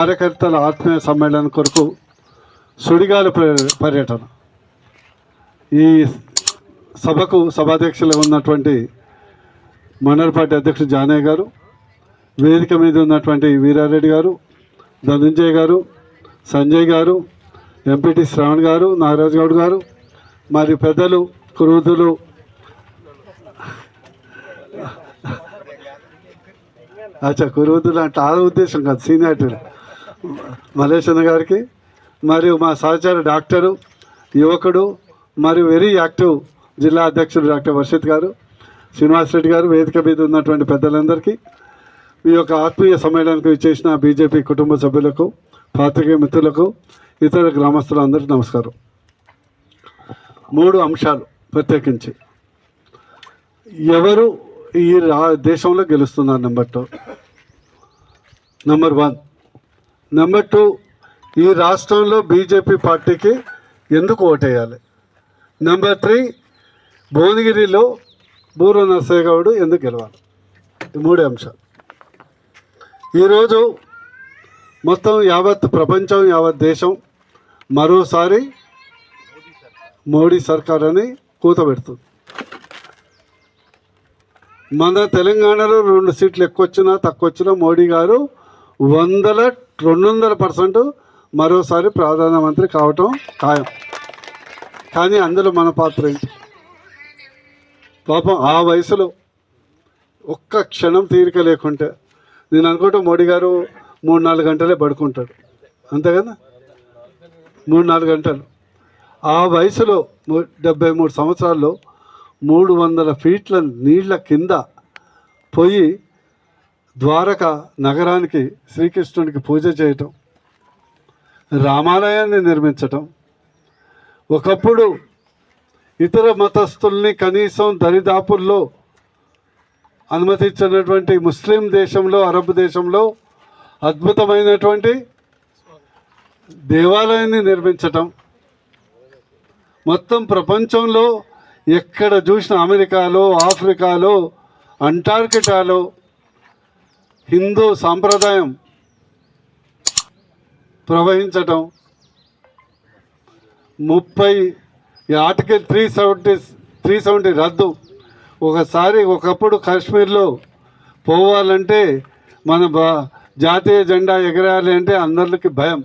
కార్యకర్తల ఆత్మీయ సమ్మేళనం కొరకు సుడిగాలి పర్యటన. ఈ సభకు సభాధ్యక్షులుగా ఉన్నటువంటి మండల పార్టీ అధ్యక్షుడు జానయ్య గారు వేదిక మీద ఉన్నటువంటి వీరారెడ్డి గారు ధనుంజయ్ గారు సంజయ్ గారు ఎంపీటీ శ్రావణ్ గారు నాగరాజు గౌడ్ గారు మరి పెద్దలు క్రూధులు అచ్చా కురువద్దులు అంటే ఆ ఉద్దేశం కాదు సీనియారిటీ మలేషన్న గారికి మరియు మా సహచార డాక్టరు యువకుడు మరియు వెరీ యాక్టివ్ జిల్లా అధ్యక్షుడు డాక్టర్ వర్షిత్ గారు శ్రీనివాస్ రెడ్డి గారు వేదిక మీద ఉన్నటువంటి పెద్దలందరికీ ఈ యొక్క ఆత్మీయ సమ్మేళనానికి ఇచ్చేసిన బీజేపీ కుటుంబ సభ్యులకు పాత్రికేయ మిత్రులకు ఇతర గ్రామస్తులందరికీ నమస్కారం. మూడు అంశాలు ప్రత్యేకించి. ఎవరు ఈ రా దేశంలో గెలుస్తున్నారు number two number one. Number two ఈ రాష్ట్రంలో బీజేపీ పార్టీకి ఎందుకు ఓటేయాలి? నెంబర్ త్రీ భువనగిరిలో బూర నరసయ్య గౌడు ఎందుకు గెలవాలి? ఈ మూడే అంశాలు. ఈరోజు మొత్తం యావత్ ప్రపంచం యావత్ దేశం మరోసారి మోడీ సర్కార్ అని కూతబెడుతుంది. మన తెలంగాణలో రెండు సీట్లు ఎక్కువ వచ్చినా తక్కువ వచ్చినా మోడీ గారు వందల రెండు వందల పర్సెంట్ మరోసారి ప్రధానమంత్రి కావటం ఖాయం. కానీ అందులో మన పాత్ర ఏంటి? పాపం ఆ వయసులో ఒక్క క్షణం తీరిక లేకుంటే నేను అనుకుంటా మోడీ గారు మూడు నాలుగు గంటలే పడుకుంటాడు. అంతే కదా? మూడు నాలుగు గంటలు. ఆ వయసులో డెబ్బై మూడు సంవత్సరాల్లో మూడు వందల ఫీట్ల నీళ్ళ కింద పోయి ద్వారక నగరానికి శ్రీకృష్ణుడికి పూజ చేయటం రామాలయాన్ని నిర్మించటం. ఒకప్పుడు ఇతర మతస్థుల్ని కనీసం దరిదాపుల్లో అనుమతించినటువంటి ముస్లిం దేశంలో అరబ్ దేశంలో అద్భుతమైనటువంటి దేవాలయాన్ని నిర్మించటం. మొత్తం ప్రపంచంలో ఎక్కడ చూసిన అమెరికాలో ఆఫ్రికాలో అంటార్కిటాలో హిందూ సాంప్రదాయం ప్రవహించటం. ముప్పై ఈ article three seventy three seventy రద్దు. ఒకసారి ఒకప్పుడు కాశ్మీర్లో పోవాలంటే మన బా జాతీయ జెండా ఎగరేయాలి అంటే అందరికి భయం.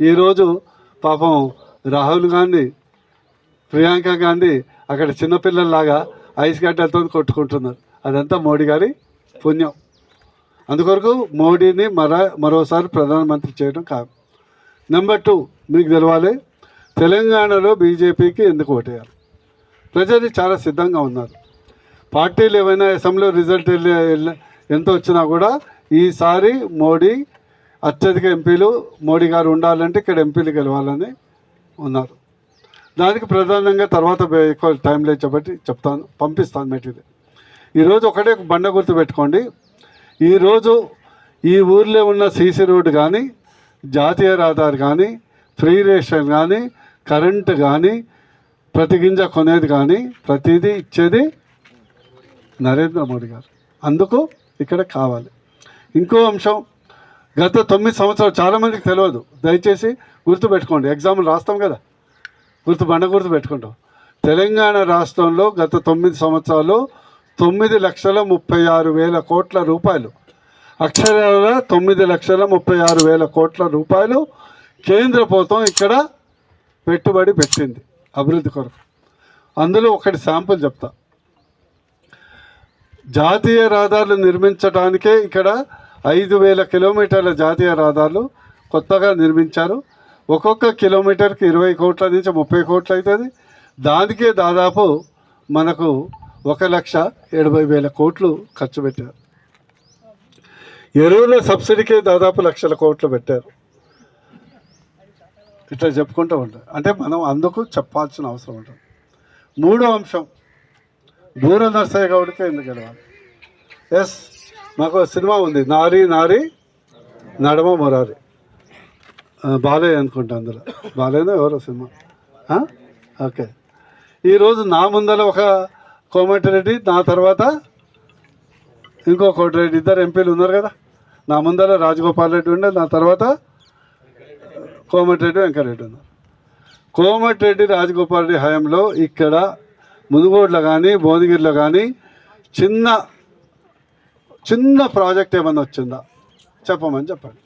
ఈరోజు పాపం రాహుల్ గాంధీ ప్రియాంక గాంధీ అక్కడ చిన్నపిల్లల్లాగా ఐస్ గడ్డలతో కొట్టుకుంటున్నారు. అదంతా మోడీ గారి పుణ్యం. అందుకొరకు మోడీని మర మరోసారి ప్రధానమంత్రి చేయడం కాదు. నెంబర్ టూ మీకు తెలవాలి తెలంగాణలో బీజేపీకి ఎందుకు ఓటేయాలి? ప్రజలు చాలా సిద్ధంగా ఉన్నారు. పార్టీలు ఏమైనా అసెంబ్లీ రిజల్ట్ ఎంత వచ్చినా కూడా ఈసారి మోడీ అత్యధిక ఎంపీలు మోడీ గారు ఉండాలంటే ఇక్కడ ఎంపీలు గెలవాలని ఉన్నారు. దానికి ప్రధానంగా తర్వాత ఎక్కువ టైం లేదు చెప్పటి చెప్తాను పంపిస్తాను మెటీరియల్. ఈరోజు ఒకటే బండ గుర్తు పెట్టుకోండి ఈరోజు ఈ ఊర్లో ఉన్న సీసీ రోడ్డు కానీ జాతీయ రహదారి కానీ ఫ్రీ రేషన్ కానీ కరెంటు కానీ ప్రతి గింజ కొనేది కానీ ప్రతిదీ ఇచ్చేది నరేంద్ర మోడీ గారు. అందుకు ఇక్కడ కావాలి. ఇంకో అంశం గత తొమ్మిది సంవత్సరాలు చాలామందికి తెలియదు. దయచేసి గుర్తుపెట్టుకోండి. ఎగ్జామ్లు రాస్తాం కదా. గుర్తు బండ గుర్తు పెట్టుకుంటాం. తెలంగాణ రాష్ట్రంలో గత తొమ్మిది సంవత్సరాలు తొమ్మిది లక్షల ముప్పై ఆరు వేల కోట్ల రూపాయలు. అక్షరాల తొమ్మిది లక్షల ముప్పై ఆరు వేల కోట్ల రూపాయలు కేంద్ర ప్రభుత్వం ఇక్కడ పెట్టుబడి పెట్టింది అభివృద్ధి కొరకు. అందులో ఒకటి శాంపుల్ చెప్తా. జాతీయ రహదారులు నిర్మించడానికే ఇక్కడ ఐదు వేల కిలోమీటర్ల జాతీయ రహదారులు కొత్తగా నిర్మించారు. ఒక్కొక్క కిలోమీటర్కి ఇరవై కోట్ల నుంచి ముప్పై కోట్లు అవుతుంది దానికే దాదాపు మనకు ఒక లక్ష ఎనభై వేల కోట్లు ఖర్చు పెట్టారు. ఎరువుల సబ్సిడీకే దాదాపు లక్షల కోట్లు పెట్టారు. ఇట్లా చెప్పుకుంటూ ఉంటారు అంటే మనం అందుకు చెప్పాల్సిన అవసరం ఉంటుంది. మూడో అంశం దూర నర్సయ్య గౌడ్కే ఎందుకు గెలవాలి? ఎస్ మాకు సినిమా ఉంది నారి నారి నడమ మురారి. బాలయ్య అనుకుంటా అందులో. బాలయ్యనో ఎవరో సినిమా? ఓకే. ఈరోజు నా ముందర ఒక కోమటిరెడ్డి నా తర్వాత ఇంకో కోటిరెడ్డి ఇద్దరు ఎంపీలు ఉన్నారు కదా. నా ముందర రాజగోపాల్ రెడ్డి ఉండే నా తర్వాత కోమటిరెడ్డి వెంకరెడ్డి ఉన్నారు. కోమటిరెడ్డి రాజగోపాల్ రెడ్డి హయాంలో ఇక్కడ మునుగోడులో కానీ భువనగిరిలో కానీ చిన్న చిన్న ప్రాజెక్ట్ ఏమన్నా వచ్చిందా? చెప్పమని చెప్పండి.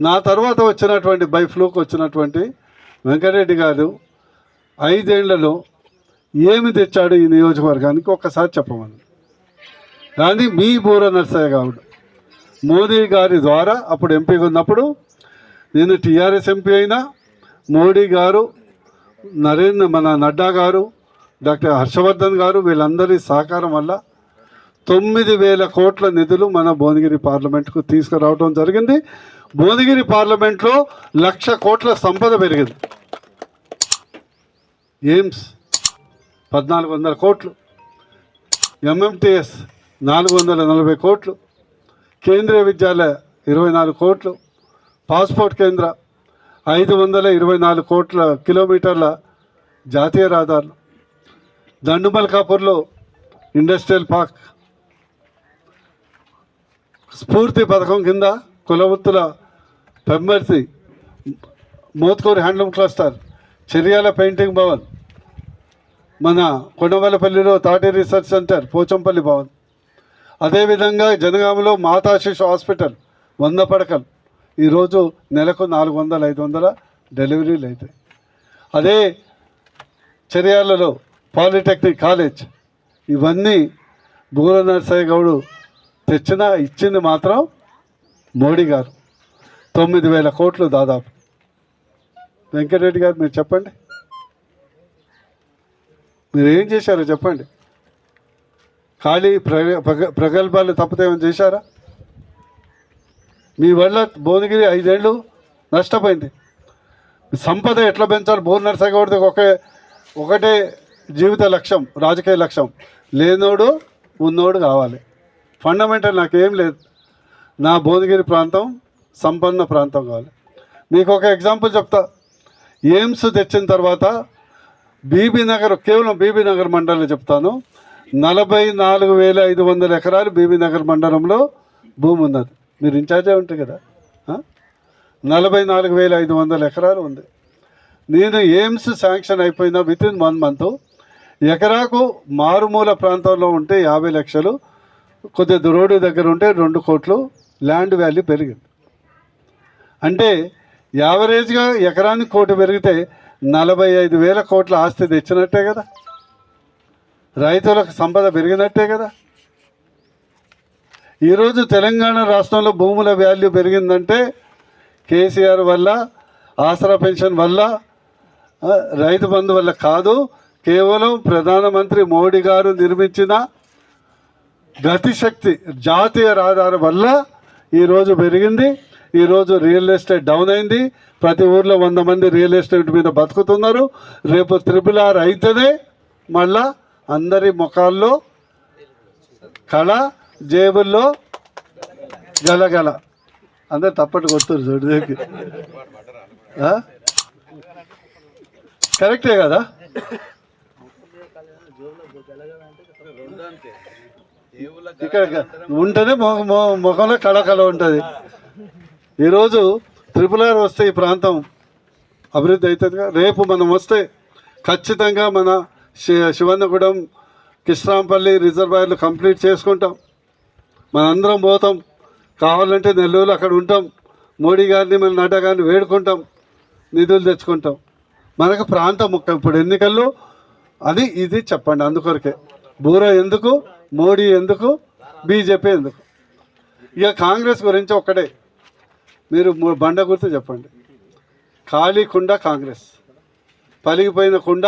నా తర్వాత వచ్చినటువంటి బై ఫ్లూక్ వచ్చినటువంటి వెంకటరెడ్డి గారు ఐదేళ్ళలో ఏమి తెచ్చాడు ఈ నియోజకవర్గానికి ఒక్కసారి చెప్పమని. కానీ మీ బూర నర్సయ్య గౌడ్ మోదీ గారి ద్వారా అప్పుడు ఎంపీగా ఉన్నప్పుడు నేను టీఆర్ఎస్ ఎంపీ అయినా మోడీ గారు నరేంద్ర మన నడ్డా గారు డాక్టర్ హర్షవర్ధన్ గారు వీళ్ళందరి సహకారం వల్ల తొమ్మిది వేల కోట్ల నిధులు మన భువనగిరి పార్లమెంట్కు తీసుకురావడం జరిగింది. భువనగిరి పార్లమెంట్లో లక్ష కోట్ల సంపద పెరిగింది. ఎయిమ్స్ పద్నాలుగు వందల కోట్లు. ఎంఎంటిఎస్ నాలుగు వందల నలభై కోట్లు. కేంద్రీయ విద్యాలయ ఇరవై నాలుగు కోట్లు. పాస్పోర్ట్ కేంద్ర ఐదు వందల ఇరవై నాలుగు కోట్ల కిలోమీటర్ల జాతీయ రహదారులు. దండుమల్కాపూర్లో ఇండస్ట్రియల్ పార్క్. స్ఫూర్తి పథకం కింద కులవృత్తుల Pembarthi Mothkur handloom cluster. Cheriyal painting Bhavan. మన కొండమలపల్లిలో తాటి రీసెర్చ్ సెంటర్ పోచంపల్లి భవన్. అదేవిధంగా జనగామలో మాతా శిశు హాస్పిటల్ వంద పడకలు. ఈరోజు నెలకు నాలుగు వందల ఐదు వందల డెలివరీలు అవుతాయి అదే చర్యాలలో పాలిటెక్నిక్ కాలేజ్. ఇవన్నీ బూర నరసయ్య గౌడు తెచ్చిన ఇచ్చింది మాత్రం మోడీ గారు. తొమ్మిది వేల కోట్లు దాదాపు. వెంకటరెడ్డి గారు మీరు చెప్పండి. మీరు ఏం చేశారో చెప్పండి. ఖాళీ ప్రగ ప్రగ- ప్రగల్భాలు తప్పితే ఏమైనా చేశారా? మీ వల్ల భువనగిరి ఐదేళ్ళు నష్టపోయింది. సంపద ఎట్లా పెంచాలి? బోర్ నరసగౌడిది ఒకే ఒకటే జీవిత లక్ష్యం రాజకీయ లక్ష్యం. లేనోడు ఉన్నోడు కావాలి. ఫండమెంటల్ నాకేం లేదు. నా భువనగిరి ప్రాంతం సంపన్న ప్రాంతం కావాలి. మీకు ఒక ఎగ్జాంపుల్ చెప్తా. ఎయిమ్స్ తెచ్చిన తర్వాత బీబీ నగర్ కేవలం బీబీ నగర్ మండలం చెప్తాను. నలభై నాలుగు వేల ఐదు వందల ఎకరాలు బీబీ నగర్ మండలంలో భూమి ఉన్నది. మీరు ఇన్ఛార్జే ఉంటుంది కదా నలభై నాలుగు వేల ఐదు వందల ఎకరాలు ఉంది. నేను ఎయిమ్స్ శాంక్షన్ అయిపోయిన విత్ ఇన్ వన్ మంత్ ఎకరాకు మారుమూల ప్రాంతంలో ఉంటే యాభై లక్షలు కొద్దిగా రోడ్డు దగ్గర ఉంటే రెండు కోట్లు ల్యాండ్ వాల్యూ పెరిగింది. అంటే యావరేజ్గా ఎకరానికి కోటి పెరిగితే నలభై ఐదు వేల కోట్ల ఆస్తి తెచ్చినట్టే కదా. రైతులకు సంపద పెరిగినట్టే కదా. ఈరోజు తెలంగాణ రాష్ట్రంలో భూముల వాల్యూ పెరిగిందంటే కేసీఆర్ వల్ల ఆసరా పెన్షన్ వల్ల రైతు బంధు వల్ల కాదు కేవలం ప్రధానమంత్రి మోడీ గారు నిర్మించిన గతిశక్తి జాతీయ రహదారి వల్ల ఈరోజు పెరిగింది. ఈరోజు రియల్ ఎస్టేట్ డౌన్ అయింది. ప్రతి ఊర్లో వంద మంది రియల్ ఎస్టేట్ మీద బతుకుతున్నారు. రేపు త్రిపుల్ ఆర్ అయితేనే మళ్ళా అందరి ముఖాల్లో కళ జేబుల్లో గలగల. అందరు తప్పటి కొడుతురు చూడదేకి కరెక్టే కదా? ఇక్కడ ఉంటేనే ముఖంలో కళకళ ఉంటుంది. ఈరోజు త్రిపుల్ ఆర్ వస్తే ఈ ప్రాంతం అభివృద్ధి అవుతుందిగా. రేపు మనం వస్తే ఖచ్చితంగా మన శి శివన్నగూడెం కిష్రాంపల్లి రిజర్వాయర్లు కంప్లీట్ చేసుకుంటాం. మనందరం పోతాం. కావాలంటే నెల్లూరు అక్కడ ఉంటాం. మోడీ గారిని మన నడ్డా గారిని వేడుకుంటాం. నిధులు తెచ్చుకుంటాం. మనకు ప్రాంతం ముఖ్యం. ఇప్పుడు ఎన్నికల్లో అది ఇది చెప్పండి అందుకొరకే. బూర ఎందుకు? మోడీ ఎందుకు? బీజేపీ ఎందుకు? ఇక కాంగ్రెస్ గురించి ఒక్కటే. మీరు బండ గుర్తు చెప్పండి. ఖాళీ కుండ కాంగ్రెస్. పలిగిపోయిన కుండ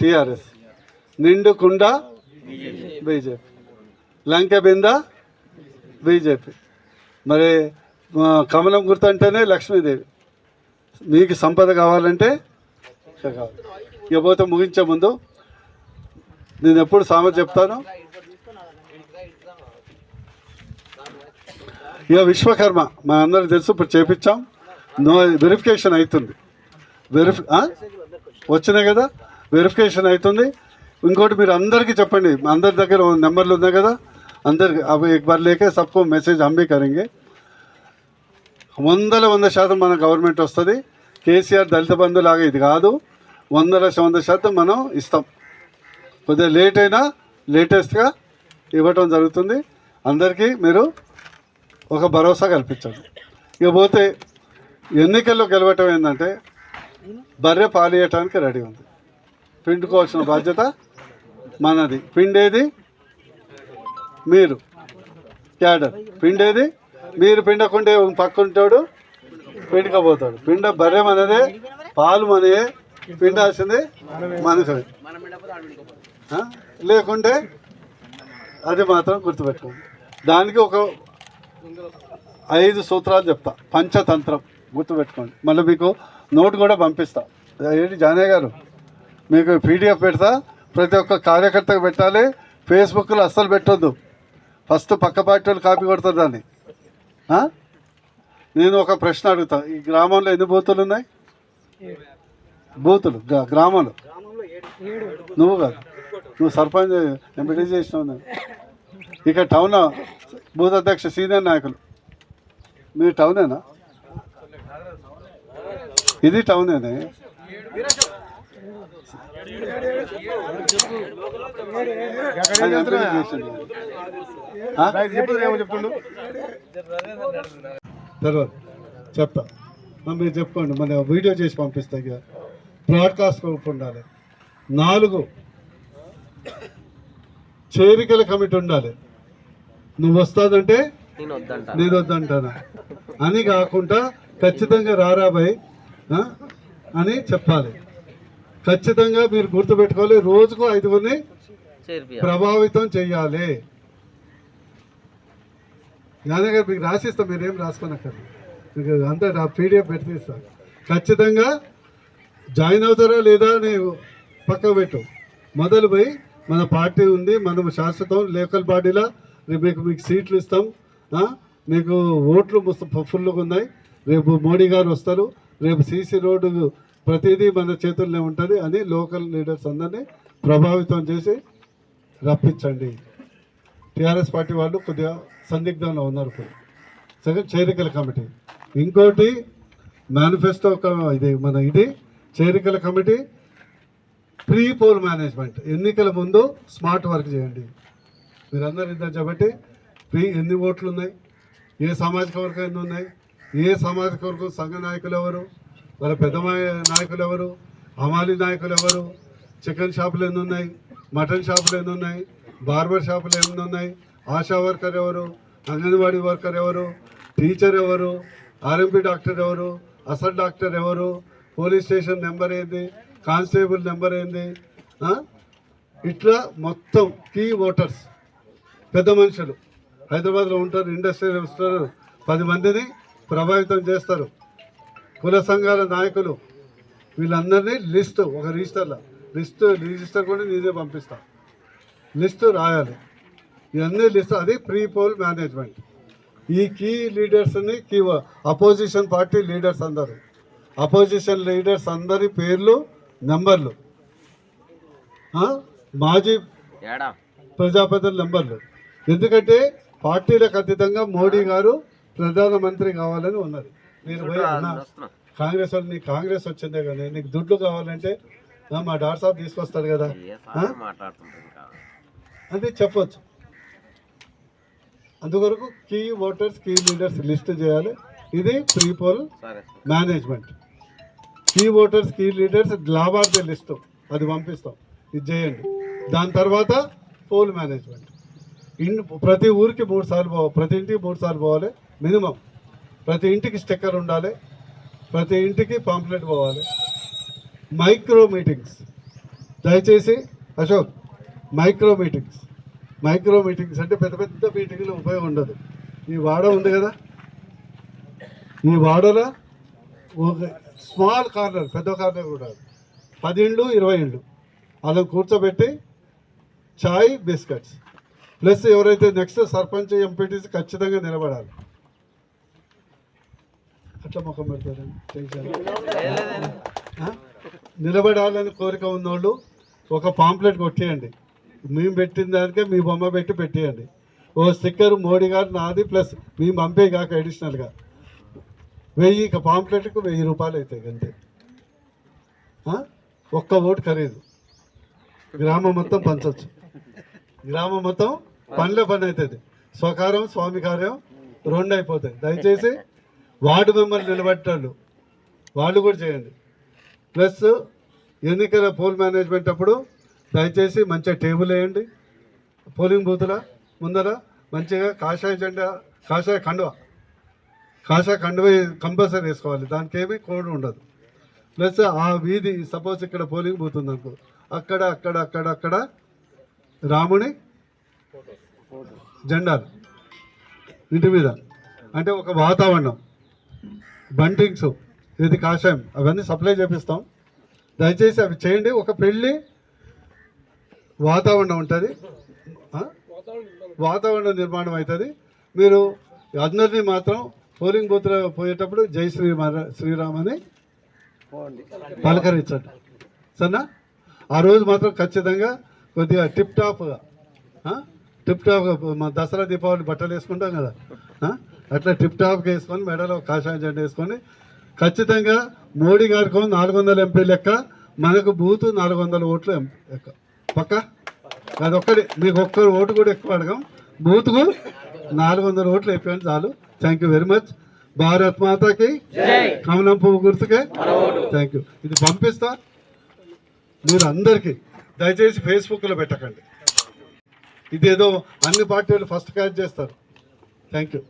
టీఆర్ఎస్. నిండు కుండ బీజేపీ. లంక బింద బీజేపీ. మరి కమలం గుర్తు అంటేనే లక్ష్మీదేవి. మీకు సంపద కావాలంటే ఇక కావాలి. ఇకపోతే ముగించే ముందు నేను ఎప్పుడు సామెత చెప్తాను. ఇక విశ్వకర్మ మా అందరికి తెలుసు ఇప్పుడు చేపించాం నో వెరిఫికేషన్ అవుతుంది వెరిఫి వచ్చినాయి కదా? వెరిఫికేషన్ అవుతుంది ఇంకోటి మీరు అందరికీ చెప్పండి. అందరి దగ్గర నెంబర్లు ఉన్నాయి కదా? అందరికి అవి ఎక్బర్ లేక సబ్కు మెసేజ్ హంబీ కరింగే వందల వంద శాతం మన గవర్నమెంట్ వస్తుంది. కేసీఆర్ దళిత బంధు లాగా ఇది కాదు. వందల వంద శాతం మనం ఇస్తాం. కొద్దిగా లేట్ అయినా లేటెస్ట్గా ఇవ్వటం జరుగుతుంది. అందరికీ మీరు ఒక భరోసా కల్పించాడు ఇకపోతే ఎన్నికల్లో గెలవటం ఏంటంటే బర్రె పాలియటానికి రెడీ ఉంది. పిండుకోవాల్సిన బాధ్యత మనది. పిండేది మీరు. క్యాడర్. పిండేది మీరు పిండకుంటే పక్కుంటాడు పిండకపోతాడు. పిండ బర్రె మనదే పాలు మనయే పిండాల్సింది మనసు లేకుంటే అది మాత్రం గుర్తుపెట్టుకోండి. దానికి ఒక ఐదు సూత్రాలు చెప్తా. పంచతంత్రం గుర్తుపెట్టుకోండి. మళ్ళీ మీకు నోట్ కూడా పంపిస్తా. ఏంటి జానయ్య గారు? మీకు పీడిఎఫ్ పెడతా. ప్రతి ఒక్క కార్యకర్తకు పెట్టాలి. ఫేస్బుక్లో అస్సలు పెట్టొద్దు. ఫస్ట్ పక్క పార్టీ వాళ్ళు కాపీ కొడతారు దాన్ని. నేను ఒక ప్రశ్న అడుగుతా. ఈ గ్రామంలో ఎన్ని బూతులు ఉన్నాయి? బూతులు. గ్రా- గ్రామంలో. నువ్వు కాదు. నువ్వు సర్పంచ్ ఎంపీటీ చేసినావు ఇక టౌన్ బూత్ అధ్యక్ష సీనియర్ నాయకులు. మీ టౌనేనా? ఇది టౌనేనే. తర్వాత చెప్తా. మీరు చెప్పుకోండి మన వీడియో చేసి పంపిస్తా ఇక. బ్రాడ్కాస్ట్ గ్రూప్ ఉండాలి. నాలుగు చేరికల కమిటీ ఉండాలి. నువ్వు వస్తాదంటే నేను వద్దంట నేను వద్దంటానా అని కాకుండా ఖచ్చితంగా రారాబాయ్? అని చెప్పాలి. ఖచ్చితంగా మీరు గుర్తుపెట్టుకోవాలి రోజుకు ఐదుగురిని చేర్పి ప్రభావితం చెయ్యాలి నాన్నగారు మీకు రాసిస్తాం మీరేం రాసుకోనక్కర్లేదు. మీకు అంతా నా పీడిఎఫ్ ఇస్తాను ఖచ్చితంగా జాయిన్ అవుతారా లేదా అని పక్కకు పెట్టు. మొదలు పోయి మన పార్టీ ఉంది మనం శాశ్వతం లోకల్ బాడీలో రేపు మీకు సీట్లు ఇస్తాం. మీకు ఓట్లు మస్తు ఫుల్గా ఉన్నాయి. రేపు మోడీ గారు వస్తారు. రేపు సీసీ రోడ్డు ప్రతిదీ మన చేతుల్లో ఉంటుంది అని లోకల్ లీడర్స్ అందరినీ ప్రభావితం చేసి రప్పించండి. టీఆర్ఎస్ పార్టీ వాళ్ళు కొద్దిగా సందిగ్ధంలో ఉన్నారు ఇప్పుడు. చేరికల కమిటీ. ఇంకోటి మేనిఫెస్టో ఇది మన ఇది చేరికల కమిటీ. Pre poll management. ఎన్నికల ముందు స్మార్ట్ వర్క్ చేయండి. మీరందరూ ఇద్దరు చెప్పండి. ప్రీ ఎన్ని ఓట్లు ఉన్నాయి? ఏ సామాజిక వర్గం ఎన్ని ఉన్నాయి? ఏ సామాజిక వర్గం సంఘ నాయకులు ఎవరు? వాళ్ళ పెద్ద నాయకులు ఎవరు? హమాలి నాయకులు ఎవరు? చికెన్ షాపులు ఎన్ని ఉన్నాయి? మటన్ షాపులు ఎన్ని ఉన్నాయి? బార్బర్ షాపులు ఎన్ని ఉన్నాయి? ఆశా వర్కర్ ఎవరు? అంగన్వాడీ వర్కర్ ఎవరు? టీచర్ ఎవరు? ఆర్ఎంపీ డాక్టర్ ఎవరు? అసల్ డాక్టర్ ఎవరు? పోలీస్ స్టేషన్ నెంబర్ ఏంది? కానిస్టేబుల్ నెంబర్ ఏంది? ఇట్లా మొత్తం కీ ఓటర్స్. పెద్ద మనుషులు. హైదరాబాద్లో ఉంటారు ఇండస్ట్రీలో ఉంటారు పది మందిని ప్రభావితం చేస్తారు. కుల సంఘాల నాయకులు వీళ్ళందరినీ లిస్ట్ ఒక రిజిస్టర్లో లిస్ట్ రిజిస్టర్ కూడా నేనే పంపిస్తా. లిస్టు రాయాలి. ఇవన్నీ లిస్ట్ అది ప్రీ పోల్ మేనేజ్మెంట్. ఈ కీ లీడర్స్ని కీ అపోజిషన్ పార్టీ లీడర్స్ అందరు. అపోజిషన్ లీడర్స్ అందరి పేర్లు నెంబర్లు? మాజీ ప్రజాప్రతినిధుల నెంబర్లు. ఎందుకంటే పార్టీలకు అతీతంగా మోడీ గారు ప్రధానమంత్రి కావాలని ఉన్నది. వస్తున్నా. కాంగ్రెస్ వాళ్ళు నీకు కాంగ్రెస్ వచ్చిందే కానీ నీకు దుడ్లు కావాలంటే మా డాక్టర్ సాబ్ తీసుకొస్తాడు కదా అది చెప్పొచ్చు. అందుకొరకు key voters key leaders list చేయాలి. ఇది ప్రీ పోల్ సరే. Management key voters key leaders లాభార్థి list అది పంపిస్తాం. ఇది చేయండి. దాని తర్వాత పోల్ మేనేజ్మెంట్ ఇన్ ప్రతి ఊరికి మూడు సార్లు పోవాలి. ప్రతి ఇంటికి మూడు సార్లు పోవాలి. మినిమం. ప్రతి ఇంటికి స్టిక్కర్ ఉండాలి. ప్రతి ఇంటికి పాంప్లెట్ పోవాలి. Micro meetings. దయచేసి Ashok micro meetings. Micro meetings అంటే పెద్ద పెద్ద మీటింగ్లు ఉపయోగం ఉండదు. ఈ వాడ ఉంది కదా? ఈ వాడలో ఒక స్మాల్ కార్నర్ పెద్ద కార్నర్ కూడా పది ఇండ్లు ఇరవై ఇండ్లు అలా కూర్చోబెట్టి చాయ్ బిస్కెట్స్. ప్లస్ ఎవరైతే నెక్స్ట్ సర్పంచ్ ఎంపీటీసీ ఖచ్చితంగా నిలబడాలి. అట్లా ముఖం పెడతారండి నిలబడాలని కోరిక ఉన్నోళ్ళు ఒక పాంప్లెట్ కొట్టేయండి. మేము పెట్టిన దానికే మీ బొమ్మ పెట్టి పెట్టేయండి. ఓ స్టిక్కర్ మోడీ గారు నాది ప్లస్ మేము పంపే కాక అడిషనల్గా వెయ్యి పాంప్లెట్కు వెయ్యి రూపాయలు అవుతాయి అంతే. ఒక్క ఓటు ఖరీదు. గ్రామం మొత్తం పంచవచ్చు గ్రామం మొత్తం పనిలో పని అవుతుంది. స్వకారం స్వామి కార్యం రెండు అయిపోతాయి. దయచేసి వార్డు మెంబర్లు నిలబెట్టాడు వాళ్ళు కూడా చేయండి. ప్లస్ ఎన్నికల పోల్ మేనేజ్మెంట్ అప్పుడు దయచేసి మంచిగా టేబుల్ వేయండి. పోలింగ్ బూతుల ముందర మంచిగా కాషాయ జెండా కాషాయ కండువ కాషాయ కండువ కంపల్సరీ వేసుకోవాలి. దానికి ఏమీ కోడ్ ఉండదు. ప్లస్ ఆ వీధి సపోజ్ ఇక్కడ పోలింగ్ బూత్ ఉంది అనుకో అక్కడ అక్కడ అక్కడ అక్కడ రాముని జెండాలు ఇంటి మీద. అంటే ఒక వాతావరణం. బంటింగ్స్ ఇది కాషాయం అవన్నీ సప్లై చేపిస్తాం. దయచేసి అవి చేయండి. ఒక పెళ్ళి వాతావరణం ఉంటుంది? వాతావరణ నిర్మాణం అవుతుంది మీరు అందరినీ మాత్రం పోలింగ్ బూత్లో పోయేటప్పుడు జై శ్రీ శ్రీరామ్ అని పలకరించండి. సరేనా? ఆ రోజు మాత్రం ఖచ్చితంగా కొద్దిగా టిప్ టాప్గా టిప్ టాప్గా మా దసరా దీపావళి బట్టలు వేసుకుంటాం కదా? అట్లా టిప్ టాప్గా వేసుకొని మెడలో కాషాయం జెండా వేసుకొని ఖచ్చితంగా మోడీ గారికి నాలుగు వందల ఎంపీ లెక్క మనకు బూత్ నాలుగు వందల ఓట్లు లెక్క. పక్క? అదొక్కటి. మీకు ఒక్క ఓటు కూడా ఎక్కువ అడగం. బూత్కు నాలుగు వందల ఓట్లు అయిపోయింది చాలు. Thank you very much Bharat మాతాకి కమలం పువ్వు గుర్తుకే. థ్యాంక్ యూ ఇది పంపిస్తా. మీరు అందరికీ దయచేసి ఫేస్బుక్లో పెట్టకండి. ఇదేదో అన్ని పార్టీలు ఫస్ట్ క్యాచ్ చేస్తారు. Thank you